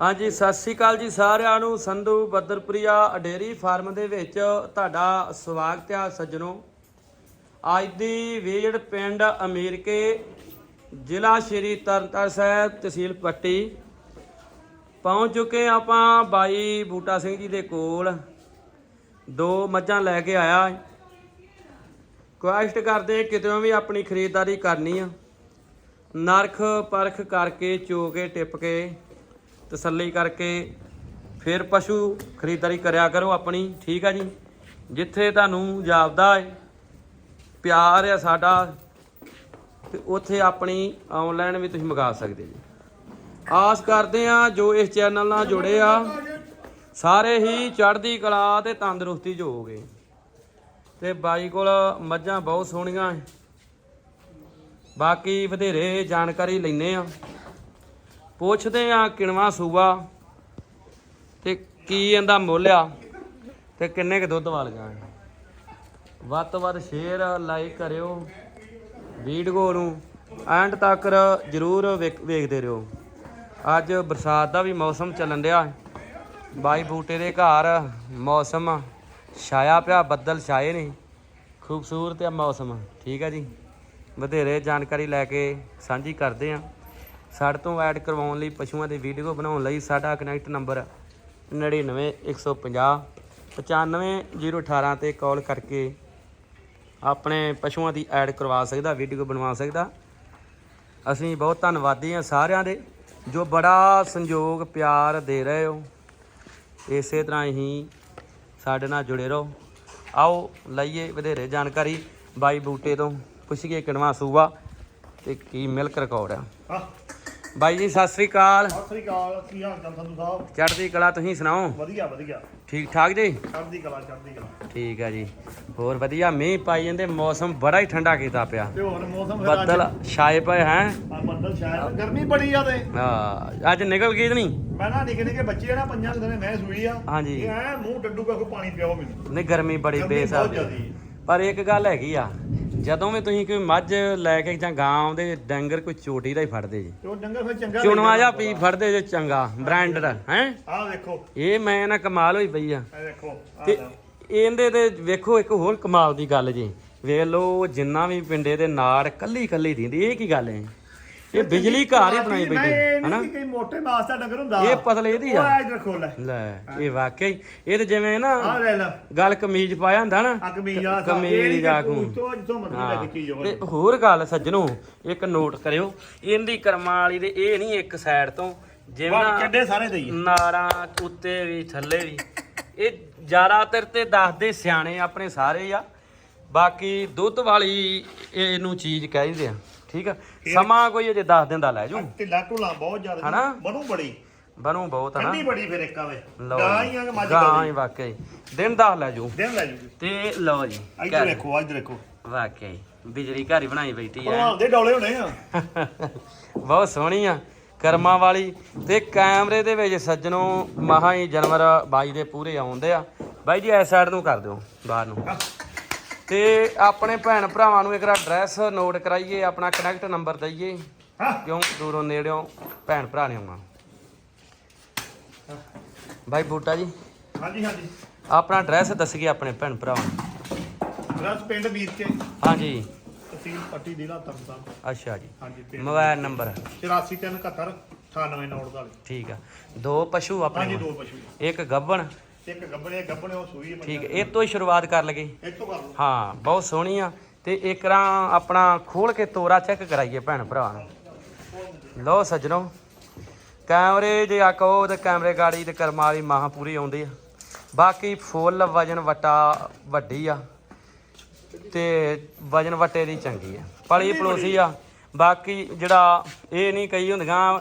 ਹਾਂਜੀ, ਸਤਿ ਸ੍ਰੀ ਅਕਾਲ ਜੀ ਸਾਰਿਆਂ ਨੂੰ। ਸੰਧੂ ਬੱਦਰਪ੍ਰਿਆ ਡੇਰੀ ਫਾਰਮ ਦੇ ਵਿੱਚ ਤੁਹਾਡਾ ਸਵਾਗਤ ਆ ਸੱਜਣੋ। ਅੱਜ ਦੀ ਵਿਜ਼ਿਟ ਪਿੰਡ ਅਮੀਰਕੇ ਜ਼ਿਲ੍ਹਾ ਸ਼੍ਰੀ ਤਰਨਤਾਰਨ ਸਾਹਿਬ ਤਹਿਸੀਲ ਪੱਟੀ। ਪਹੁੰਚ ਚੁੱਕੇ ਹਾਂ ਆਪਾਂ ਬਾਈ ਬੂਟਾ ਸਿੰਘ ਜੀ ਦੇ ਕੋਲ। ਦੋ ਮੱਝਾਂ ਲੈ ਕੇ ਆਇਆ। ਕੁਐਸਟ ਕਰਦੇ ਕਿਤੇ ਵੀ ਆਪਣੀ ਖਰੀਦਦਾਰੀ ਕਰਨੀ ਆ। ਨਰਖ ਪਰਖ ਕਰਕੇ ਚੋ ਕੇ ਟਿਪ ਕੇ। ਤਸੱਲੀ ਕਰਕੇ ਫਿਰ ਪਸ਼ੂ ਖਰੀਦਦਾਰੀ ਕਰਿਆ ਕਰੋ ਆਪਣੀ, ਠੀਕ ਆ ਜੀ? ਜਿੱਥੇ ਤੁਹਾਨੂੰ ਜਾਪਦਾ ਹੈ ਪਿਆਰ ਆ ਸਾਡਾ, ਤੇ ਉੱਥੇ ਆਪਣੀ ਆਨਲਾਈਨ ਵੀ ਤੁਸੀਂ ਮੰਗਾ ਸਕਦੇ ਜੀ। ਆਸ ਕਰਦੇ ਆ ਜੋ ਇਸ ਚੈਨਲ ਨਾਲ ਜੁੜੇ ਆ, ਸਾਰੇ ਹੀ ਚੜ੍ਹਦੀ ਕਲਾ ਤੇ ਤੰਦਰੁਸਤੀ 'ਚ ਹੋਵੋਗੇ ਤੇ ਬਾਈ ਕੋਲ ਮੱਝਾਂ ਬਹੁਤ ਸੋਹਣੀਆਂ ਬਾਕੀ ਵਧੇਰੇ ਜਾਣਕਾਰੀ ਲੈਨੇ ਆ। ਪੁੱਛਦੇ ਆ ਕਿਣਵਾ ਸੂਆ ਤੇ ਕੀ ਇਹਦਾ ਮੁੱਲ ਆ ਤੇ ਕਿੰਨੇ ਕ ਦੁੱਧ ਵਾਲੀਆਂ ਹੈ ਵੱਧ ਤੋਂ ਵੱਧ ਸ਼ੇਅਰ ਲਾਈਕ ਕਰਿਓ, ਵੀਡੀਓ ਨੂੰ ਐਂਡ ਤੱਕ ਜਰੂਰ ਵੇਖ- ਵੇਖਦੇ ਰਹੋ। ਅੱਜ ਬਰਸਾਤ ਦਾ ਵੀ ਮੌਸਮ ਚੱਲਣ ਰਿਹਾ ਬਾਈ ਬੂਟੇ ਦੇ ਘਰ ਮੌਸਮ ਛਾਇਆ ਪਿਆ, ਬੱਦਲ ਛਾਏ ਨੇ। ਖੂਬਸੂਰਤ ਹੈ ਮੌਸਮ। ਠੀਕ ਹੈ ਜੀ। ਵਧੇਰੇ ਜਾਣਕਾਰੀ ਲੈ ਕੇ ਸਾਂਝੀ ਕਰਦੇ ਹਾਂ ਸਾਡੇ ਤੋਂ ਐਡ ਕਰਵਾਉਣ ਲਈ, ਪਸ਼ੂਆਂ ਦੀ ਵੀਡੀਓ ਬਣਾਉਣ ਲਈ ਸਾਡਾ ਕਨੈਕਟ ਨੰਬਰ 99150 95018 ਤੇ ਕਾਲ ਕਰਕੇ ਆਪਣੇ ਪਸ਼ੂਆਂ ਦੀ ਐਡ ਕਰਵਾ ਸਕਦਾ ਵੀਡੀਓ ਬਣਵਾ ਸਕਦਾ। ਅਸੀਂ ਬਹੁਤ ਧੰਨਵਾਦੀ ਹਾਂ ਸਾਰਿਆਂ ਦੇ ਜੋ ਬੜਾ ਸੰਯੋਗ ਪਿਆਰ ਦੇ ਰਹੇ ਹੋ। ਇਸੇ ਤਰ੍ਹਾਂ ਹੀ ਸਾਡੇ ਨਾਲ ਜੁੜੇ ਰਹੋ। ਆਓ ਲਈਏ ਵਧੇਰੇ ਜਾਣਕਾਰੀ ਬਾਈ ਬੂਟੇ ਤੋਂ। ਪੁੱਛੀਏ ਕਿਣਵਾ ਸੂਬਾ ਤੇ ਕੀ ਮਿਲਕ ਰਿਕਾਰਡ ਆ। ਬਾਈ ਜੀ ਸਤਿ ਸ੍ਰੀ ਅਕਾਲ। ਸਤਿ ਸ੍ਰੀ ਅਕਾਲ ਕੀ ਹਾਲ ਚਾਲ ਸੰਧੂ ਸਾਹਿਬ? ਚੜ੍ਹਦੀ ਕਲਾ ਤੁਸੀਂ ਸੁਣਾਓ? ਵਧੀਆ ਵਧੀਆ। ਠੀਕ ਠਾਕ ਜੀ? ਚੜ੍ਹਦੀ ਕਲਾ ਚੜ੍ਹਦੀ ਕਲਾ। ਠੀਕ ਆ ਜੀ। ਹੋਰ ਵਧੀਆ ਮੀਂਹ ਪਾਈ ਜਾਂਦੇ ਮੌਸਮ ਬੜਾ ਹੀ ਠੰਡਾ ਕੀਤਾ ਪਿਆ। ਤੇ ਹੋਰ ਮੌਸਮ ਫਿਰ ਅੱਜ? ਬੱਦਲ ਛਾਏ ਪਏ ਹੈ। ਆ ਬੱਦਲ ਸ਼ਾਇਦ ਗਰਮੀ ਬੜੀ ਆ ਤੇ। ਹਾਂ ਅੱਜ ਨਿਕਲ ਗਈ ਤੇ ਨਹੀਂ? ਮੈਂ ਨਾ ਨਿੱਕੇ ਨਿੱਕੇ ਬੱਚੇ ਆ ਨਾ ਪੰਜਾਂ ਕੁ ਦਿਨੇ ਮੈਂ ਸੂਈ ਆ। ਹਾਂਜੀ। ਇਹ ਐ ਮੂੰਹ ਡੱਡੂਗਾ ਕੋ ਪਾਣੀ ਪਿਆਓ ਮੈਨੂੰ। ਨਹੀਂ ਗਰਮੀ ਬੜੀ ਗਰਮੀ ਬੇਸਾਬ ਬਹੁਤ ਜ਼ਿਆਦੀ। ਹੈ। ਪਰ ਇੱਕ ਗੱਲ ਹੈਗੀ ਆ ਜਦੋਂ ਵੀ ਤੁਸੀਂ ਕੋਈ ਮੱਝ ਲੈ ਕੇ ਜਾਂ ਗਾਂ ਆਉਂਦੇ ਡੰਗਰ ਕੋਈ ਚੋਟੀ ਦਾ ਹੀ ਫੜਦੇ ਜੀ। ਤੇ ਉਹ ਡੰਗਰ ਫਿਰ ਚੰਗਾ ਚੁਣਵਾ ਜਾ ਪੀ ਫੜਦੇ ਜੇ ਚੰਗਾ ਬ੍ਰਾਂਡਡ ਹੈ? ਆਹ ਦੇਖੋ ਇਹ ਮੈਂ ਨਾ ਕਮਾਲ ਹੋਈ ਪਈ ਆ। ਇਹ ਦੇਖੋ ਆਹ ਤੇ ਲਓ। ਇਹਦੇ ਤੇ ਵੇਖੋ ਇੱਕ ਹੋਰ ਕਮਾਲ ਦੀ ਗੱਲ ਜੀ। ਵੇਖ ਲਓ ਜਿੰਨਾ ਵੀ ਪਿੰਡੇ ਦੇ ਨਾੜ ਕੱਲੀ ਕੱਲੀ ਦਿੰਦੀ ਇਹ ਕੀ ਗੱਲ ਹੈ? ਇਹ ਬਿਜਲੀ ਘਰ ਹੀ ਬਣਾਈ ਬੈਠੇ। ਹਨਾ? ਕਿ ਕਈ ਮੋਟੇ ਮਾਸ ਦਾ ਡੰਗਰ ਹੁੰਦਾ। ਇਹ ਪਤਲੇ ਦੀ ਉਹ ਆ ਐ ਰੱਖੋ ਲੈ। ਲੈ ਇਹ ਵਾਕਈ ਇਹ ਤੇ ਜਿਵੇਂ ਨਾ ਆਹ ਲੈ ਲੈ। ਗੱਲ ਕਮੀਜ਼ ਪਾਇਆ ਹੁੰਦਾ ਨਾ। ਆ ਕਮੀਜ਼ ਆ ਕਮੀਜ਼ ਆ ਕੂ ਤੋਂ ਜਿੱਥੋਂ ਮਰਜ਼ੀ ਲੈ ਕੇ ਚੀਜ਼ ਤੇ ਹੋਰ ਗੱਲ ਸੱਜਣੋ ਇੱਕ ਨੋਟ ਕਰਿਓ। ਇਹਦੀ ਕਰਮਾਂ ਵਾਲੀ ਦੇ ਇਹ ਨਹੀਂ ਇੱਕ ਸਾਈਡ ਤੋਂ। ਜਿਵੇਂ ਕਿੱਡੇ ਸਾਰੇ ਦਈਏ ਨਾੜਾਂ ਉੱਤੇ ਵੀ ਥੱਲੇ ਵੀ। ਇਹ ਜ਼ਿਆਦਾਤਰ ਤੇ ਦੱਸਦੇ ਸਿਆਣੇ ਆਪਣੇ ਸਾਰੇ ਆ। ਬਾਕੀ ਦੁੱਧ ਵਾਲੀ ਇਹਨੂੰ ਚੀਜ਼ ਕਹਿੰਦੇ ਆ। ਠੀਕ ਆ? ਸਮਾਂ ਕੋਈ ਅਜੇ 10 ਦਿਨ ਦਾ ਲੈ ਜੂ। ਢਿੱਲਾ ਢੁਲਾ ਬਹੁਤ ਜ਼ਿਆਦਾ ਹਨਾ? ਬਣੂ ਬੜੀ। ਬਣੂ ਬਹੁਤ ਹਨਾ? ਠੰਡੀ ਬੜੀ ਫਿਰ ਇੱਕ ਆਵੇ। ਲਓ ਗਾਂ ਜੀ। ਹੀ ਆ ਕਿ ਮੱਝ ਗਾਂ ਹੀ ਵਾਕਈ। ਦਿਨ 10 ਲੈ ਜੂ। ਦਿਨ ਲੈ ਜੂਗੀ ਤੇ ਲਓ ਜੀ ਇੱਧਰ ਘਰ- ਦੇਖੋ ਇੱਧਰ ਦੇਖੋ। ਵਾਕਈ ਬਿਜਲੀ ਘਰ ਹੀ ਬਣਾਈ ਬੈਠੀ ਆ। ਭਲਵਾਨ ਦੇ ਡੋਲੇ ਹੋਣੇ ਆ। ਬਹੁਤ ਸੋਹਣੀ ਆ ਕਰਮਾਂ ਵਾਲੀ। ਤੇ ਕੈਮਰੇ ਦੇ ਵਿੱਚ ਸੱਜਣੋ ਮਹਾ ਹੀ ਜਾਨਵਰ ਬਾਈ ਦੇ ਪੂਰੇ ਆਉਂਦੇ ਆ। ਬਾਈ ਜੀ ਇਸ ਸਾਈਡ ਨੂੰ ਕਰ ਦਿਓ ਬਾਹਰ ਨੂੰ। ਤੇ ਆਪਣੇ ਭੈਣ ਭਰਾਵਾਂ ਨੂੰ ਇੱਕ ਐਡਰੈਸ ਨੋਟ ਕਰਾਈਏ ਆਪਣਾ ਕਨੈਕਟ ਨੰਬਰ ਦਈਏ। ਕਿਉਂ? ਦੂਰੋਂ ਨੇੜਿਓਂ ਭੈਣ ਭਰਾ ਨੇ ਆਉਣਾ। ਬਾਈ ਬੂਟਾ ਜੀ ਹਾਂਜੀ ਹਾਂਜੀ। ਆਪਣਾ ਐਡਰੈਸ ਦੱਸੀਏ ਆਪਣੇ ਭੈਣ ਭਰਾਵਾਂ ਨੂੰ। ਰਸ ਪਿੰਡ ਵੀਰ ਕੇ। ਹਾਂਜੀ। ਤਹਿਸੀਲ ਪੱਟੀ ਜ਼ਿਲ੍ਹਾ ਤਰਨਤਾਰਨ। ਅੱਛਾ ਜੀ। ਹਾਂਜੀ ਪਿੰਡ ਮੋਬਾਈਲ ਨੰਬਰ 8371 9894 ਠੀਕ ਆ। ਦੋ ਪਸ਼ੂ ਹਾਂਜੀ ਆਪਣੇ ਦੋ ਕੋਲ। ਪਸ਼ੂ। ਇੱਕ ਗੱਬਣ ਇੱਕ ਗੱਬਣੇ ਗੱਬਣੇ ਉਹ ਸੂਈ ਹੈ ਠੀਕ ਹੈ ਇਹ ਤੋਂ ਹੀ ਸ਼ੁਰੂਆਤ ਕਰ ਲਗੇ ਕਰ ਲਓ। ਹਾਂ ਬਹੁਤ ਸੋਹਣੀ ਆ। ਤੇ ਇੱਕ ਰਾਂ ਆਪਣਾ ਖੋਲ ਕੇ ਤੋਰਾ ਚੈੱਕ ਕਰਾਈਏ ਭੈਣ ਭਰਾ। ਨੂੰ ਲਓ ਸੱਜਣੋ ਕੈਮਰੇ ਜੇ ਆ ਕਹੋ ਤੇ ਕੈਮਰੇ ਗਾੜੀ ਤੇ ਕਰਮਾਂ ਵਾਲੀ ਮਾਹ ਪੂਰੀ ਆਉਂਦੀ ਆ। ਬਾਕੀ ਫੁੱਲ ਵਜਨ ਵਟਾ ਵੱਡੀ ਆ ਤੇ ਵਜਨ ਵਟੇ ਦੀ ਚੰਗੀ ਆ। ਪਲੀ ਪਲੋਸੀ ਆ। ਬਾਕੀ ਜਿਹੜਾ ਇਹ ਨਹੀਂ ਕਈ ਹੁੰਦੀਆਂ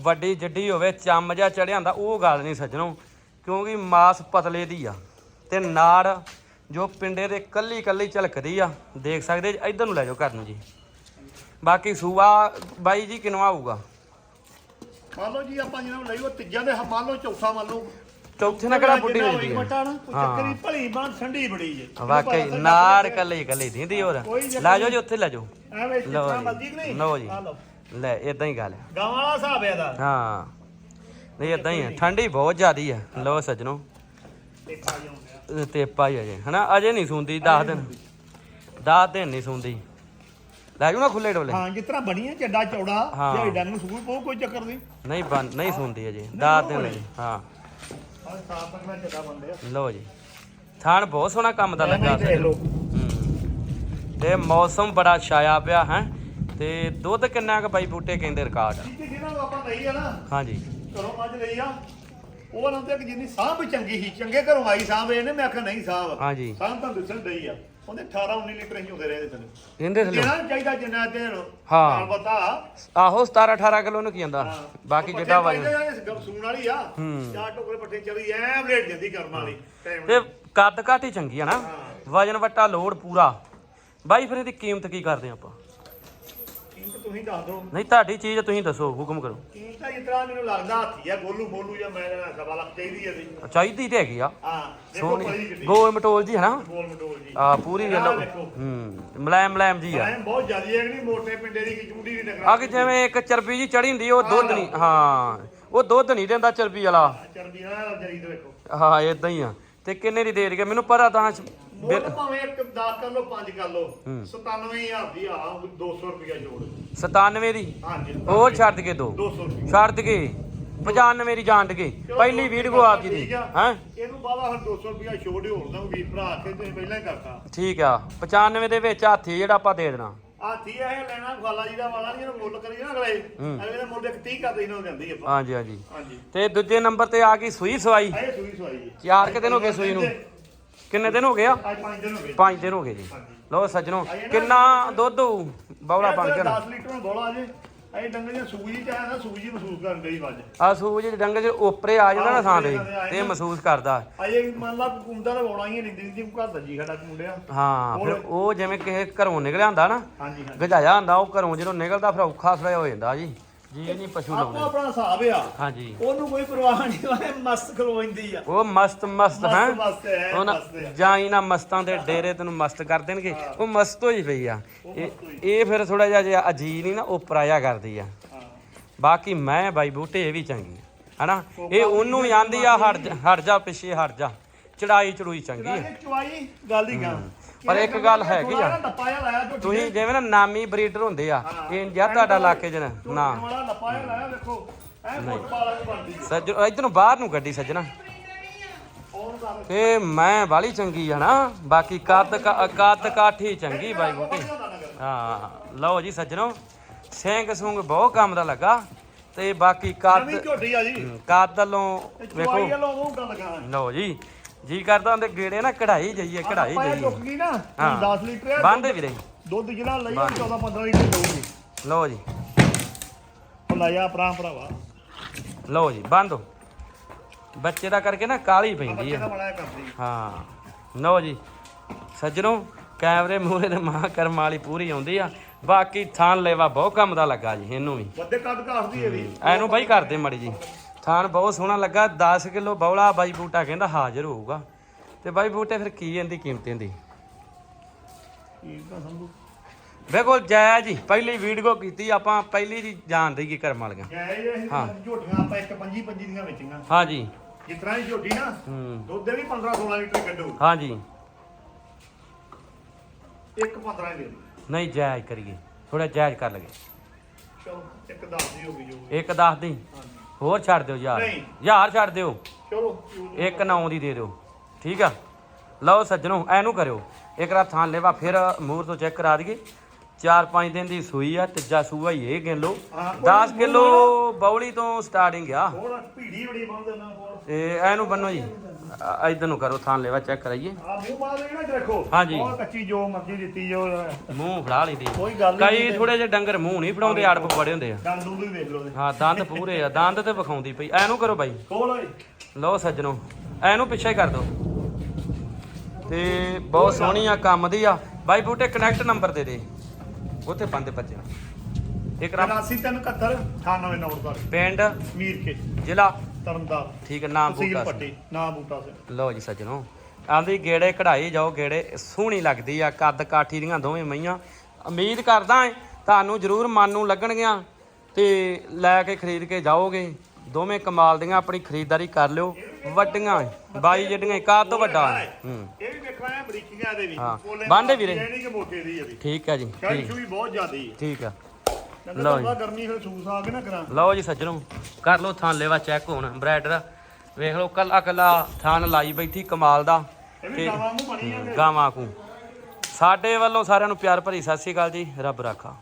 ਵੱਡੀ ਜੱਡੀ ਹੋਵੇ ਚੰਮ ਜਾਂ ਚੜਿਆ ਹੁੰਦਾ ਉਹ ਗੱਲ ਨਹੀਂ ਸੱਜਣੋ। ਕਿਉਂਕਿ ਮਾਸ ਪਤਲੇ ਦੀ ਆ ਤੇ ਨਾੜ ਜੋ ਪਿੰਡੇ ਦੇ ਕੱਲੀ ਕੱਲੀ ਝਲਕਦੀ ਆ ਦੇਖ ਸਕਦੇ ਇੱਧਰ ਨੂੰ ਲੈ ਜਾਓ ਘਰ ਨੂੰ ਜੀ। ਬਾਕੀ ਸੂਆ ਬਾਈ ਜੀ ਕਿਨਵਾ ਆਊਗਾ? ਮੰਨ ਲਓ ਜੀ ਆਪਾਂ ਜਿਹਨਾਂ ਨੂੰ ਲਈ ਉਹ ਤੀਜਾਂ ਦੇ ਮੰਨ ਲਓ ਚੌਥਾ ਮੰਨ ਲਓ। ਚੌਥੇ ਨਾਲ ਕਿਹੜਾ ਬੁੱਢੀ ਹੋਈ ਮਟਾ ਨਾ ਕੋਈ। ਚੱਕਰੀ ਭਲੀ ਬਾਂ ਠੰਡੀ ਬੜੀ ਜੇ। ਵਾਕਈ ਨਾੜ ਕੱਲੀ ਕੱਲੀ ਦਿੰਦੀ ਹੋਰ। ਲੈ ਜਾਓ ਜੀ ਉੱਥੇ ਲੈ ਜਾਓ। ਐਵੇਂ ਲਓ ਜਿੱਥਾ ਜੀ। ਮਰਜ਼ੀ ਨਹੀਂ? ਲਓ ਜੀ। ਲੈ ਇਦਾਂ ਹੀ ਗੱਲ ਹੈ ਗਾਂ ਵਾਲਾ ਹਿਸਾਬ ਹੈ ਦਾ ਹਾਂ। ਨਹੀਂ ਇਦਾਂ ਹੀ ਆ। ਠੰਡੀ ਬਹੁਤ ਜ਼ਿਆਦੀ ਆ। ਲਓ ਸੱਜਣੋ। ਤੇ ਪਾਈ ਅਜੇ ਹਨਾ ਅਜੇ ਨਹੀਂ ਸੁੰਦੀ 10 ਦਿਨ। 10 ਦਿਨ ਨਹੀਂ ਸੁੰਦੀ। ਲੈ ਜੂ ਨਾ ਖੁੱਲੇ ਡੋਲੇ। ਹਾਂ ਜਿਸ ਤਰ੍ਹਾਂ ਬਣੀ ਹੈ ਚੱਡਾ ਚੌੜਾ। ਜਾਂ ਡੰਗ ਨੂੰ ਸੂਲ ਪੋ ਕੋਈ ਚੱਕਰ ਨਹੀਂ। ਨਹੀਂ ਬਣ ਨਹੀਂ ਸੁੰਦੀ ਅਜੇ। 10 ਦਿਨ ਅਜੇ ਹਾਂ। ਬੰਦੇ ਲਓ ਜੀ। ਥਾਣ ਬਹੁਤ ਸੋਹਣਾ ਕੰਮ ਦਾ ਲੱਗਾ। ਤੇ ਮੌਸਮ ਬੜਾ ਛਾਇਆ ਪਿਆ ਹੈ। ਤੇ ਦੁੱਧ ਕਿੰਨਾ ਕੁ ਬਾਈ ਬੂਟੇ ਕਹਿੰਦੇ ਰਿਕਾਰਡ ਆ? ਜਿੱਥੇ ਜਿਹਨਾਂ ਨੂੰ ਆਪਾਂ ਲਈ ਆ ਨਾ। ਹਾਂਜੀ। ਘਰੋਂ ਮੱਝ ਲਈ ਆ। ਉਹ ਨਾ ਤੇ ਜਿੰਨੀ ਸਾਂਭ ਵੀ ਚੰਗੀ ਸੀ ਚੰਗੇ ਘਰੋਂ ਆਈ ਸਾਂਭ ਇਹਨੇ ਮੈਂ ਆਖਿਆ ਨਹੀਂ ਸਾਂਭ। ਹਾਂਜੀ। ਸਾਂਭ ਤਾਂ ਦਿਸਣ ਡਈ ਆ। ਉਹਦੇ 18 19 ਲੀਟਰ ਹੀ ਹੁੰਦੇ ਰਹੇ ਥੱਲੇ। ਇਹਦੇ ਥੱਲੇ? ਜਿਹੜਾ ਚਾਹੀਦਾ ਜਿੰਨਾ ਦੇਣ ਹਾਂ। ਨਾਲ ਪਤਾ। ਆਹੋ 17 18 ਕਿਲੋ ਨੂੰ ਕੀ ਆਂਦਾ ਬਾਕੀ ਜਿੱਡਾ ਵਜਨ ਸੂਣ ਵਾਲੀ ਆ। ਹੂੰ। ਚਾਰ ਟੋਕਰੇ ਪੱਠੇ ਚਲੀ ਐ ਬਲੇਡ ਜਾਂਦੀ ਕਰਮ ਵਾਲੀ। ਟਾਈਮ ਤੇ ਕੱਦ ਘਾਟ ਚੰਗੀ ਆ ਨਾ। ਵਜਨ ਵੱਟਾ ਲੋਡ ਪੂਰਾ। ਬਾਈ ਫਿਰ ਇਹਦੀ ਕੀਮਤ ਕੀ ਕਰਦੇ ਆਪਾਂ? ਤੁਸੀਂ ਦੱਸ ਦਿਓ। ਨਹੀਂ ਤੁਹਾਡੀ ਚੀਜ਼ ਤੁਸੀਂ ਦੱਸੋ ਹੁਕਮ ਕਰੋ। ਕੀਮਤ ਤਾਂ ਇਸ ਤਰ੍ਹਾਂ ਮੈਨੂੰ ਲੱਗਦਾ ਹਾਥੀ ਆ ਗੋਲੂ ਮੋਲੂ ਜਾਂ ਮੈਂ ਨਾ ਸਵਾ ਲੱਖ ਚਾਹੀਦੀ ਆ ਸੀ ਚਾਹੀਦੀ ਤੇ ਹੈਗੀ ਆ। ਹਾਂ ਦੇਖੋ ਬੜੀ ਸੋਹਣੀ ਕਿੱਡੀ ਗੋਲ ਮਟੋਲ ਜੀ ਹੈ ਨਾ? ਗੋਲ ਮਟੋਲ ਜੀ। ਆ ਪੂਰੀ ਆਹ ਦੇਖੋ। ਹੂੰ ਮਲਾਇਮ ਮਲਾਇਮ ਜੀ ਆ। ਐਂ ਬਹੁਤ ਜ਼ਿਆਦੀ ਹੈ ਕਿ ਨਹੀਂ ਮੋਟੇ ਪਿੰਡੇ ਦੀ ਕਿ ਚੂੜੀ ਦੀ ਨਗਰ ਆ ਕਿ ਜਿਵੇਂ ਇੱਕ ਚਰਬੀ ਜੀ ਚੜੀ ਹੁੰਦੀ ਉਹ ਦੁੱਧ ਨਹੀਂ ਹਾਂ ਉਹ ਦੁੱਧ ਨਹੀਂ ਦਿੰਦਾ ਚਰਬੀ ਵਾਲਾ। ਚਰਬੀ ਨਾਲ ਜਰੀ ਦੇ ਵੇਖੋ ਹਾਂ ਇਦਾਂ ਹੀ ਆ। ਤੇ ਕਿੰਨੇ ਦੀ ਦੇ ਰਹੀ ਮੈਨੂੰ ਪਤਾ ਤਾਂ ਮੁੱਲ ਭਾਵੇਂ ਇੱਕ 10 ਕਰ ਲਓ 5 ਕਰ ਲਓ 97000 ਦੀ ਆ 200 ਰੁਪਇਆ ਜੋੜ। 97 ਦੀ? ਹਾਂਜੀ ਉਹ ਛੱਡ ਕੇ ਦੋ। 200 ਰੁਪਇਆ ਛੱਡ ਕੇ 95 ਦੀ ਜਾਣ ਕੇ। ਪਹਿਲੀ ਵੀਡੀਓ ਆਪ ਜੀ ਦੀ ਠੀਕ ਆ। ਹਾਂ? ਇਹਨੂੰ ਬਾਬਾ ਹੁਣ 200 ਰੁਪਇਆ ਛੋੜ ਹੋਰ ਨਾ ਵੀਰ ਭਰਾ ਕੇ ਤੁਸੀਂ ਪਹਿਲਾਂ ਹੀ ਕਰਤਾ। ਠੀਕ ਆ 95 ਦੇ ਵਿੱਚ ਹਾਥੀ ਜਿਹੜਾ ਆਪਾਂ ਦੇ ਦੇਣਾ। ਹਾਥੀ ਇਹ ਲੈਣਾ ਖਾਲਾ ਜੀ ਦਾ ਵਾਲਾ ਨਹੀਂ ਇਹਨੂੰ ਮੁੱਲ ਕਰੀ ਨਾ ਅਗਲੇ। ਅਗਲੇ ਦਾ ਮੁੱਲ ਇੱਕ 30 ਕਰਦੇ ਇਹਨਾਂ ਨੂੰ ਜਾਂਦੀ ਆਪਾਂ ਹਾਂਜੀ ਹਾਂਜੀ। ਹਾਂਜੀ। ਤੇ ਦੂਜੇ ਨੰਬਰ ਤੇ ਆ ਗਈ ਸੂਈ ਸਵਾਈ। ਇਹ ਸੂਈ ਸਵਾਈ ਜੀ ਚਾਰ ਕੁ ਦਿਨ ਹੋ ਗਏ ਸੂਈ ਨੂੰ। ਕਿੰਨੇ ਦਿਨ ਹੋ ਗਏ ਆ? ਅੱਜ 5 ਦਿਨ ਹੋ ਗਏ 5 ਦਿਨ ਹੋ ਗਏ ਜੀ। ਲਓ ਸੱਜਣੋ ਕਿੰਨਾ ਦੁੱਧ ਹੋਊ ਬੌਲਾ ਬਣ ਕੇ 10 ਲੀਟਰ ਬੋਲਾ ਜੇ ਇਹ ਡੰਗਰ ਦੀ ਸੂਈ ਚ ਆਇਆ ਨਾ ਸੂਈ ਮਹਿਸੂਸ ਕਰਨ ਗਈ ਵੱਜ ਆ ਸੂਜ ਡੰਗ ਜੇ ਉੱਪਰੇ ਆ ਜਾਂਦਾ ਨਾ ਥਾਂ ਤੇ ਤੇ ਮਹਿਸੂਸ ਕਰਦਾ। ਅਜੇ ਮੰਨ ਲਾ ਕੁੰਦਾ ਦਾ ਬੋਣਾ ਹੀ ਨਹੀਂ ਦਿੰਦੀ ਘਰ ਦਾ ਜੀ ਸਾਡਾ ਮੁੰਡਿਆ। ਹਾਂ ਫਿਰ ਉਹ ਜਿਵੇਂ ਕਿਸੇ ਘਰੋਂ ਨਿਕਲਿਆ ਹੁੰਦਾ ਨਾ ਹਾਂਜੀ ਹਾਂਜੀ। ਗਜਾਇਆ ਹੁੰਦਾ ਉਹ ਘਰੋਂ ਜਦੋਂ ਨਿਕਲਦਾ ਫਿਰ ਔਖਾ ਥੋੜਾ ਹੋ ਜਾਂਦਾ ਜੀ। ਜੀ ਨਹੀਂ ਪਸ਼ੂ ਆਪੋ ਲਾਉਂਦੇ। ਆਪਣਾ ਹਿਸਾਬ ਆ। ਹਾਂਜੀ। ਉਹਨੂੰ ਕੋਈ ਪਰਵਾਹ ਨਹੀਂ ਉਹ ਮਸਤ ਖਲੋ ਜਾਂਦੀ ਆ। ਉਹ ਮਸਤ ਮਸਤ ਹੈ? ਮਸਤ ਮਸਤ ਹੈ ਉਹ ਨਾ ਮਸਤ ਹੈ। ਜਾਈ ਨਾ ਮਸਤਾਂ ਦੇ ਡੇਰੇ ਤੈਨੂੰ ਮਸਤ ਕਰ ਦੇਣਗੇ। ਉਹ ਮਸਤ ਹੋਈ ਪਈ ਆ। ਇਹ ਇਹ ਫਿਰ ਥੋੜਾ ਜਿਹਾ ਜਿਹਾ ਅਜੀਬ ਨਹੀਂ ਨਾ ਉਪਰਾ ਜਿਹਾ ਕਰਦੀ ਆ। ਹਾਂ। ਬਾਕੀ ਮੈਂ ਬਾਈ ਬੂਟੇ ਇਹ ਵੀ ਚੰਗੀ ਆ ਹਨਾ? ਇਹ ਉਹਨੂੰ ਆਂਦੀ ਆ ਹਟ ਜਾ ਹਟ ਜਾ ਪਿੱਛੇ ਹਟ ਜਾ। ਚੜਾਈ ਚੜੂਈ ਚੰਗੀ ਆ। ਇਹ ਚੁਆਈ ਗੱਲ। ਹੀ। ਗਾ ਪਰ ਇੱਕ ਗੱਲ ਹੈਗੀ ਆ। ਲੱਪਾ ਜਿਹਾ ਲਾਇਆ ਝੋਟੀ ਤੁਸੀਂ ਜਿਵੇਂ ਨਾ ਨਾਮੀ ਬਰੀਡਰ ਹੁੰਦੇ ਆ ਇਹ ਜਾਂ ਤੁਹਾਡਾ ਇਲਾਕੇ ਚ ਨਾ ਵਾਲਾ ਲੱਪਾ ਜਿਹਾ ਲਾਇਆ ਵੇਖੋ ਐ ਫੁੱਟਬਾਲ ਵਾਲੀ ਬਣਦੀ ਆ। ਸੱਜ ਇਧਰ ਨੂੰ ਬਾਹਰ ਨੂੰ ਗੱਡੀ ਸੱਜਣਾ। ਤੇ ਮੈਂ ਬਾਲੀ ਚੰਗੀ ਆ ਨਾ ਬਾਕੀ ਕੱਦ ਕਾ- ਕੱਦ ਕਾਠੀ ਚੰਗੀ ਬਾਈ ਬੂਟੇ। ਹਾਂ ਲਓ ਜੀ ਸੱਜਣੋ ਸਿੰਘ ਸੁੰਗ ਬਹੁਤ ਕੰਮ ਦਾ ਲੱਗਾ। ਤੇ ਬਾਕੀ ਕੱਦ ਝੋਟੀ ਆ ਜੀ। ਕੱਦ ਵੱਲੋਂ ਚੁਆਈ ਵੇਖੋ। ਲਓ ਜੀ ਜੀ ਕਰਦਾ ਹੁੰਦੇ ਗੇੜੇ ਨਾ ਕਢਾਈ ਜਾਈਏ ਕਢਾਈ ਜਾਈਏ। ਗਈ ਨਾ ਹਾਂ। 10 ਲੀਟਰ ਆ, ਬੰਦੇ ਵੀਰੇ ਦੁੱਧ ਜਿਹੜਾ ਲਈ 14 15 ਲੀਟਰ ਦਊਗੀ ਲਓ ਜੀ। ਉਹ ਲਾਇਆ ਭਰਾ ਭਰਾਵਾ। ਲਓ ਜੀ ਬੰਦੋ ਬੱਚੇ ਦਾ ਕਰਕੇ ਨਾ ਕਾਲੀ ਪੈਂਦੀ ਬੱਚੇ ਆ। ਦਾ ਬੜਾ ਕਰਦੀ। ਹਾਂ। ਲਓ ਜੀ। ਸੱਜਣੋ ਕੈਮਰੇ ਮੂਹਰੇ ਤੇ ਮਾਂ ਕਰਮ ਵਾਲੀ ਪੂਰੀ ਆਉਂਦੀ ਆ। ਬਾਕੀ ਥਾਨ ਲੈਵਾ ਬਹੁਤ ਕੰਮ ਦਾ ਲੱਗਾ ਜੀ ਇਹਨੂੰ ਵੀ। ਵੱਡੇ ਕੱਦ ਕਾਸਦੀ ਇਹ ਵੀ ਐਨੂੰ ਬਾਈ ਕਰਦੇ ਮੜੀ ਜੀ। ਥਾਨ ਬਹੁਤ ਸੋਹਣਾ ਲੱਗਾ 10 ਕਿਲੋ ਬੌਲਾ ਬਾਈ ਬੂਟਾ ਕਹਿੰਦਾ ਹਾਜ਼ਰ ਹੋਊਗਾ। ਤੇ ਬਾਈ ਬੂਟੇ ਫਿਰ ਕੀ ਇਹਦੀ ਕੀਮਤ ਇਹਦੀ? ਠੀਕ ਬਿਲਕੁਲ ਜਾਇਜ਼ ਜੀ ਪਹਿਲੀ ਵੀਡੀਓ ਕੀਤੀ ਆਪਾਂ ਪਹਿਲੀ ਦੀ ਜਾਣਦੇ ਕੀ ਕਰਮ ਵਾਲੀਆਂ। ਹਾਂ। ਝੋਟੀਆਂ ਆਪਾਂ ਇੱਕ ਪੰਜੀ ਪੰਜੀ ਦੀਆਂ ਵੇਚੀਆਂ। ਹਾਂ ਜੀ। ਜਿਸ ਤਰ੍ਹਾਂ ਹੀ ਝੋਟੀ ਨਾ ਹੂੰ। ਦੁੱਧ ਦੇ ਵੀ 15 16 ਲੀਟਰ ਕੱਢੂ। ਹਾਂ ਜੀ। ਇੱਕ 15 ਦੇ ਦਿਓ। ਨਹੀਂ ਜਾਇਜ਼ ਕਰੀਏ। ਥੋੜਾ ਜਾਇਜ਼ ਕਰ ਲਗੇ ਚਲੋ ਇੱਕ 10 ਦੀ ਹੋ ਗਈ ਜੋ ਇੱਕ ਦੱਸ ਦੀ? ਹਾਂਜੀ ਹੋਰ ਛੱਡ ਦਿਓ ਯਾਰ। ਨਹੀਂ। ਯਾਰ ਛੱਡ ਦਿਓ। ਚਲੋ ਇੱਕ ਨੌ ਦੀ ਦੇ ਦਿਓ। ਠੀਕ ਆ? ਲਓ ਸੱਜਣੋ ਐਨੂੰ ਕਰਿਓ। ਇੱਕ ਰਾ ਥਾਂ ਲੈਵਾ ਫਿਰ ਮੂਰ ਤੋਂ ਚੈੱਕ ਕਰਾ ਦਈਏ। 4-5 ਦਿਨ ਦੀ ਸੂਈ ਆ ਤੀਜਾ ਸੂਆ ਹੀ ਇਹ ਗਿਣ ਲਓ। ਹਾਂ, 10 ਕਿਲੋ ਬੌਲੀ ਤੋਂ ਸਟਾਰਟਿੰਗ ਆ। ਹੋਰ ਭੀੜੀ ਬੜੀ ਬੰਦ ਨਾ ਹੋਰ। ਤੇ ਐਨੂੰ ਬੰਨੋ ਜੀ। ਇਧਰ ਨੂੰ ਕਰੋ ਥਾਂ ਲੈਵਾ ਚੈੱਕ ਕਰਾਈਏ। ਆ ਮੂੰਹ ਮਾਰ ਲੈਣਾ ਇੱਧਰ ਦੇਖੋ। ਹਾਂਜੀ। ਬਹੁਤ ਕੱਚੀ ਜੋ ਮਰਜ਼ੀ ਦਿੱਤੀ ਜੋ। ਮੂੰਹ ਫੜਾ ਲਈਦੀ ਕੋਈ ਗੱਲ ਕਈ ਨਹੀਂ ਥੋੜੇ ਜਿਹੇ ਡੰਗਰ ਮੂੰਹ ਨਹੀਂ ਫੜਾਉਂਦੇ ਆੜਪ ਬੜੇ ਹੁੰਦੇ ਆ। ਦੰਦ ਦੂੰਦ ਵੀ ਵੇਖ ਲਓ ਇਹਦੇ। ਹਾਂ ਦੰਦ ਪੂਰੇ ਆ। ਦੰਦ ਤੇ ਵਿਖਾਉਂਦੀ ਪਈ। ਐਨੂੰ ਕਰੋ ਬਾਈ। ਖੋਲ ਓਏ। ਲਓ ਸੱਜਣੋ। ਐਨੂੰ ਪਿੱਛੇ ਹੀ ਕਰ ਦਿਓ। ਤੇ ਬਹੁਤ ਸੋਹਣੀ ਆ ਕੰਮ ਦੀ ਆ। ਬਾਈ ਬੂਟੇ ਕਨੈਕਟ ਨੰਬਰ ਦੇ ਦੇ। ਉੱਥੇ ਬੰਦੇ ਬੱਚੇ ਇੱਕ ਰਾਮ 8371 9894 ਪਿੰਡ ਮੀਰ ਕੇ ਜ਼ਿਲ੍ਹਾ ਤਰਨਤਾਰਨ। ਠੀਕ ਹੈ ਨਾਮ ਬੂਟਾ ਸਿੰਘ। ਪੱਟੀ ਨਾ ਬੂਟਾ ਸਿੰਘ ਲਓ ਜੀ ਸੱਜਣੋ। ਆਂਦੀ ਗੇੜੇ ਕਢਾਈ ਜਾਓ ਗੇੜੇ ਸੋਹਣੀ ਲੱਗਦੀ ਆ ਕੱਦ ਕਾਠੀ ਦੀਆਂ ਦੋਵੇਂ ਮਈਆਂ। ਉਮੀਦ ਕਰਦਾ ਤੁਹਾਨੂੰ ਜ਼ਰੂਰ ਮਨ ਨੂੰ ਲੱਗਣਗੀਆਂ ਤੇ ਲੈ ਕੇ ਖਰੀਦ ਕੇ ਜਾਓਗੇ। ਦੋਵੇਂ ਕਮਾਲ ਦੀਆਂ ਆਪਣੀ ਖਰੀਦਦਾਰੀ ਕਰ ਲਿਓ। ਵੱਡੀਆਂ ਬਾਈ ਜਿਹੜੀਆਂ ਕਾਰ ਤੋਂ ਵੱਡਾ ਹੂੰ ਇਹ ਵੀ ਵੇਖਣਾ ਹੈ ਬਰੀਕੀਆਂ ਦੇ ਵੀ। ਹਾਂ। ਪੋਲੇ ਬੰਨ੍ਹ ਵੀਰੇ। ਇਹ ਨਹੀਂ ਕਿ ਮੋਟੇ ਦੀ ਹੈ ਵੀ। ਠੀਕ ਹੈ ਜੀ ਸ਼ਾਇਦ ਠੀਕ। ਵੀ ਬਹੁਤ ਜ਼ਿਆਦੀ ਹੈ ਠੀਕ ਆ। ਕਹਿੰਦਾ ਲਓ ਜੀ। ਗਰਮੀ ਫਿਰ ਸੂਸ ਆ ਕੇ ਨਾ ਕਰਾਂ। ਲਓ ਜੀ ਸੱਜਣੋ ਕਰ ਲਓ ਥਾਂ ਲੈਵਾ ਚੈੱਕ ਹੁਣ ਬ੍ਰੈਡਰ ਵੇਖ ਲਓ ਕੱਲਾ ਕੱਲਾ ਥਾਂ ਲਾਈ ਬੈਠੀ ਕਮਾਲ ਦਾ। ਇਹ ਵੀ ਗਾਵਾਂ ਨੂੰ ਬਣੀ ਆ ਗਾਵਾਂ ਕੂ। ਸਾਡੇ ਵੱਲੋਂ ਸਾਰਿਆਂ ਨੂੰ ਪਿਆਰ ਭਰੀ ਸਤਿ ਸ਼੍ਰੀ ਅਕਾਲ ਜੀ। ਰੱਬ ਰਾਖਾ।